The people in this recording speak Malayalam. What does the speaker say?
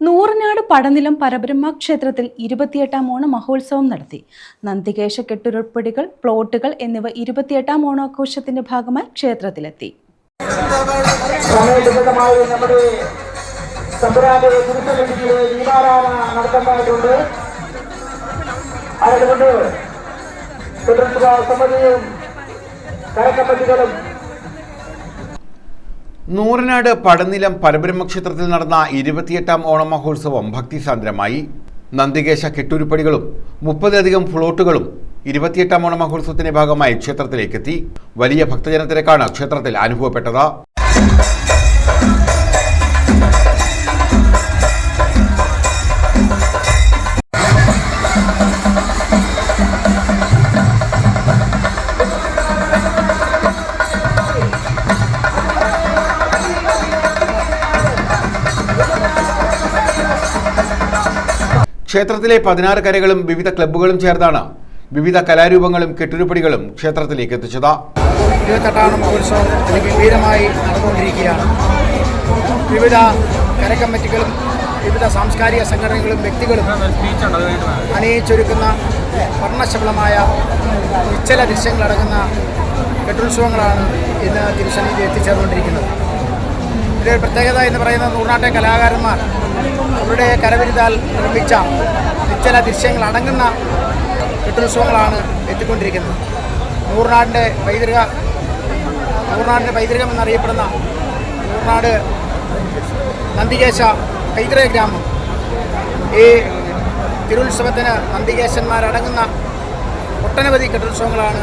നൂറിനാട് പടനിലം പരബ്രഹ്മ ക്ഷേത്രത്തിൽ ഇരുപത്തിയെട്ടാം ഓണ മഹോത്സവം നടത്തി. നന്ദികേശ കെട്ടുരുൾപ്പടികൾ പ്ലോട്ടുകൾ എന്നിവ ഇരുപത്തിയെട്ടാം ഓണാഘോഷത്തിന്റെ ഭാഗമായി ക്ഷേത്രത്തിലെത്തി. അതുകൊണ്ട് സമിതിയും കരക്കമ്പതികളും നൂറിനാട് പടനിലം പരബ്രഹ്മക്ഷേത്രത്തിൽ നടന്ന ഇരുപത്തിയെട്ടാം ഓണം മഹോത്സവം ഭക്തിസാന്ദ്രമായി. നന്ദികേശ കെട്ടുരുപ്പടികളും മുപ്പതിലധികം ഫ്ലോട്ടുകളും ഇരുപത്തിയെട്ടാം ഓണം മഹോത്സവത്തിന്റെ ഭാഗമായി ക്ഷേത്രത്തിലേക്കെത്തി. വലിയ ഭക്തജനത്തിരക്കാണ് ക്ഷേത്രത്തിൽ അനുഭവപ്പെട്ടത്. ക്ഷേത്രത്തിലെ പതിനാറ് കരകളും വിവിധ ക്ലബ്ബുകളും ചേർന്നാണ് വിവിധ കലാരൂപങ്ങളും കെട്ടുരുപ്പടികളും ക്ഷേത്രത്തിലേക്ക് എത്തിച്ചത്. ഇരുപത്തെട്ടാം മഹോത്സവം ഗംഭീരമായി നടന്നുകൊണ്ടിരിക്കുകയാണ്. വിവിധ കരക്കമ്മിറ്റികളും വിവിധ സാംസ്കാരിക സംഘടനകളും വ്യക്തികളും അണിയിച്ചൊരുക്കുന്ന വർണശബളമായ നിശ്ചല ദൃശ്യങ്ങളടങ്ങുന്ന കെട്ടുത്സവങ്ങളാണ് ഇന്ന് തിരുശനിയിൽ എത്തിച്ചേർന്നുകൊണ്ടിരിക്കുന്നത്. ഇതിന്റെ പ്രത്യേകത എന്ന് പറയുന്നത് നൂറാട്ടെ കലാകാരന്മാർ അവരുടെ കരവിരുതാൽ നിർമ്മിച്ച നിശ്ചല ദൃശ്യങ്ങൾ അടങ്ങുന്ന കെട്ടുത്സവങ്ങളാണ് എത്തിക്കൊണ്ടിരിക്കുന്നത്. നൂറിനാടിന്റെ പൈതൃക നൂറിനാടിന്റെ പൈതൃകം എന്നറിയപ്പെടുന്ന നൂറിനാട് നന്ദികേശ പൈതൃക ഗ്രാമം. ഈ തിരുത്സവത്തിന് നന്ദികേശന്മാരടങ്ങുന്ന ഒട്ടനവധി കെട്ടുത്സവങ്ങളാണ്